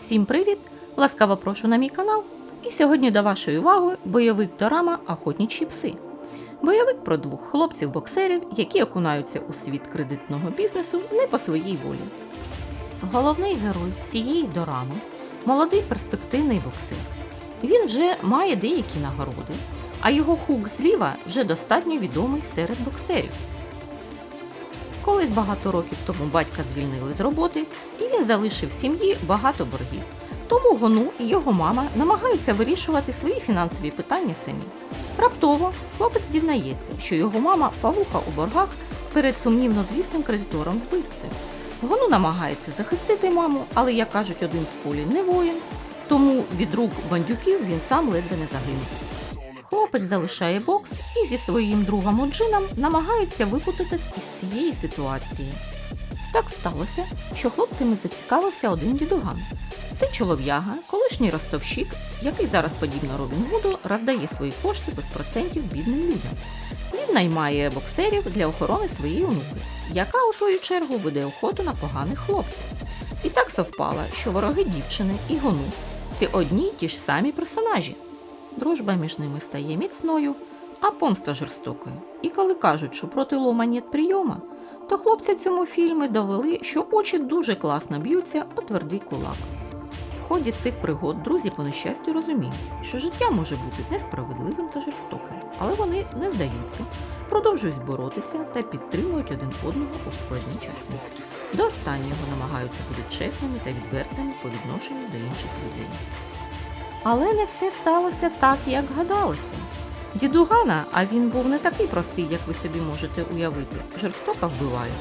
Всім привіт! Ласкаво прошу на мій канал. І сьогодні до вашої уваги бойовик дорама Охотнічі пси. Бойовик про двох хлопців-боксерів, які окунаються у світ кредитного бізнесу не по своїй волі. Головний герой цієї дорами молодий перспективний боксер. Він вже має деякі нагороди, а його хук зліва вже достатньо відомий серед боксерів. Колись багато років тому батька звільнили з роботи, і він залишив сім'ї багато боргів. Тому Гону і його мама намагаються вирішувати свої фінансові питання самі. Раптово хлопець дізнається, що його мама павуха у боргах перед сумнівно звісним кредитором вбивцем. Гону намагається захистити маму, але, як кажуть, один в полі не воїн, тому від рук бандюків він сам ледве не загинув. Хлопець залишає бокс і зі своїм другом Оджином намагається випутатись із цієї ситуації. Так сталося, що хлопцями зацікавився один дідуган. Це чолов'яга, колишній ростовщик, який зараз, подібно Робін Гуду, роздає свої кошти без процентів бідним людям. Він наймає боксерів для охорони своєї онуки, яка у свою чергу веде охоту на поганих хлопців. І так совпало, що вороги дівчини і гону це одні й ті ж самі персонажі. Дружба між ними стає міцною, а помста жорстокою. І коли кажуть, що проти лома нет прийома, то хлопці в цьому фільмі довели, що очі дуже класно б'ються о твердий кулак. В ході цих пригод друзі по нещастю розуміють, що життя може бути несправедливим та жорстоким, але вони не здаються, продовжують боротися та підтримують один одного у складні часи. До останнього намагаються бути чесними та відвертими по відношенню до інших людей. Але не все сталося так, як гадалося. Дідугана, а він був не такий простий, як ви собі можете уявити, жорстоко вбиває.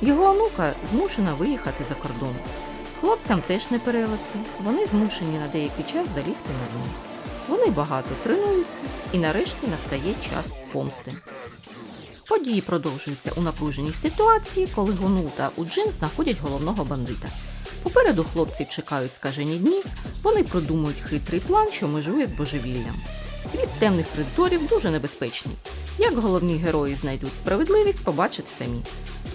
Його онука змушена виїхати за кордон. Хлопцям теж не переливки, вони змушені на деякий час залігти на дно. Вони багато тренуються і нарешті настає час помсти. Події продовжуються у напруженій ситуації, коли Гону та Уджин знаходять головного бандита. Попереду хлопців чекають скажені дні, вони продумують хитрий план, що межує з божевіллям. Світ темних кредиторів дуже небезпечний. Як головні герої знайдуть справедливість, побачите самі.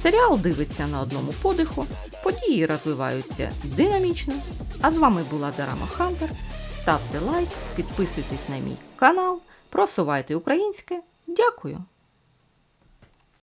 Серіал дивиться на одному подиху, події розвиваються динамічно. А з вами була Дарама Хантер. Ставте лайк, підписуйтесь на мій канал, просувайте українське. Дякую!